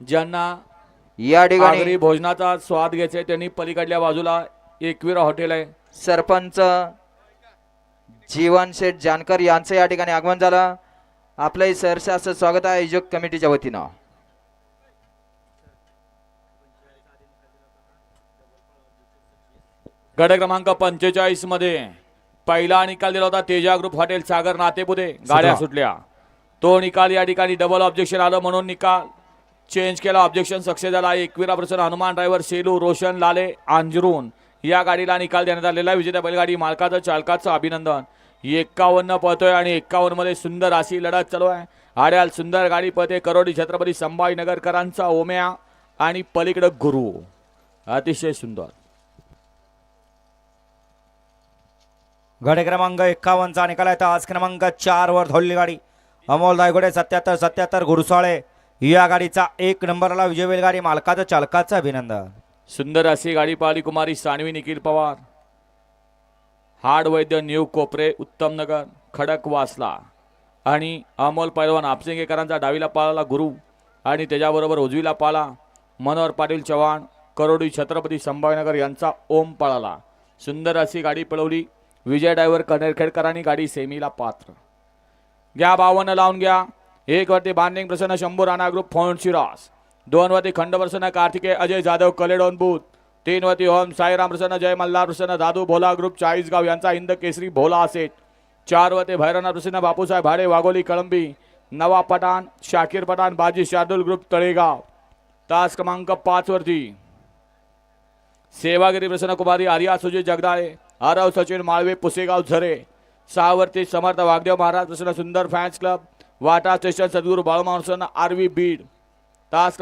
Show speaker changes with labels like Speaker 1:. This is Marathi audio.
Speaker 1: ज्यांना
Speaker 2: या ठिकाणी
Speaker 1: आगरी भोजनाचा स्वाद घ्यायचा त्यांनी पलीकडल्या बाजूला एकवीरा हॉटेल आहे.
Speaker 2: सरपंच जीवन शेठ जानकर यांचं या ठिकाणी आगमन झालं. आपलंही सहर्ष असं स्वागत आहे आयोजक कमिटीच्या वतीनं.
Speaker 1: गट क्रमांक पंचेचाळीसमध्ये पहिला निकाल दिला होता तेजा ग्रुप हॉटेल सागर नातेपुते. गाड्या सुटल्या. तो निकाल या ठिकाणी डबल ऑब्जेक्शन आलं म्हणून निकाल चेंज केला. ऑब्जेक्शन सक्सेस झाला. एकविरा प्रसन्न. हनुमान ड्रायव्हर सेलू रोशन लाले आंजरून या गाडीला निकाल देण्यात आलेला विजेता विजेत्या बैलगाडी मालकाचं चालकाचं अभिनंदन. एक्कावन्न पळतोय आणि एक्कावन्नमध्ये सुंदर अशी लढत चालू आहे. आड्याल सुंदर गाडी पळते. करोडी छत्रपती संभाजीनगरकरांचा ओम्या आणि पलीकडं गुरु. अतिशय सुंदर.
Speaker 3: गाडी क्रमांक एक्कावन्नचा निकाल आहे. तर आज क्रमांक चार वर धोलली गाडी. अमोल दायगोडे सत्याहत्तर सत्याहत्तर घुडसाळे. या गाडीचा एक नंबरला विजय बैलगाडी मालकाचं चालकाचं अभिनंदन.
Speaker 1: सुंदर अशी गाडी पाहिली कुमारी सानवी निखिल पवार. हाड वैद्य न्यू कोपरे उत्तम नगर खडक वासला. आणि अमोल पैलवान आपसिंगेकरांचा डावीला पाळाला गुरु. आणि त्याच्याबरोबर उजवीला पाला मनोहर पाटील चव्हाण करोडी छत्रपती संभाजीनगर यांचा ओम पळाला. सुंदर अशी गाडी पळवली. विजय ड्रायव्हर कनेरखेडकरांनी गाडी सेमीला पात्र. घ्या बावन्न लावून घ्या. एक वरती बांधिंग प्रसन्न शंभू राणा ग्रुप फोन शिरास. दोन वरती खंड प्रसन्न कार्तिकेय अजय जाधव कलेडोन बूथ. तीन वरती ओम साईराम प्रसन्न जय मल्हार प्रसन्न दादू भोला ग्रुप चाळीसगाव यांचा हिंद केसरी भोला असेल चार वरती भैरवनाथ प्रसन्न बापूसाहेब भाडे वाघोली कळंबी. नवा पठाण शाकीर पठाण बाजी शार्दुल ग्रुप तळेगाव. तास क्रमांक पाच वरती. सेवागिरी प्रसन्न कुमारी आर्या सुजित जगदाळे आरव सचिन माळवे पुसेगाव झरे. सहावरती समर्थ वागदेव महाराज प्रसन्न सुंदर फॅन्स क्लब वाटा स्टेशन सद्गुरू बाळूमानसन आरवी बीड. तास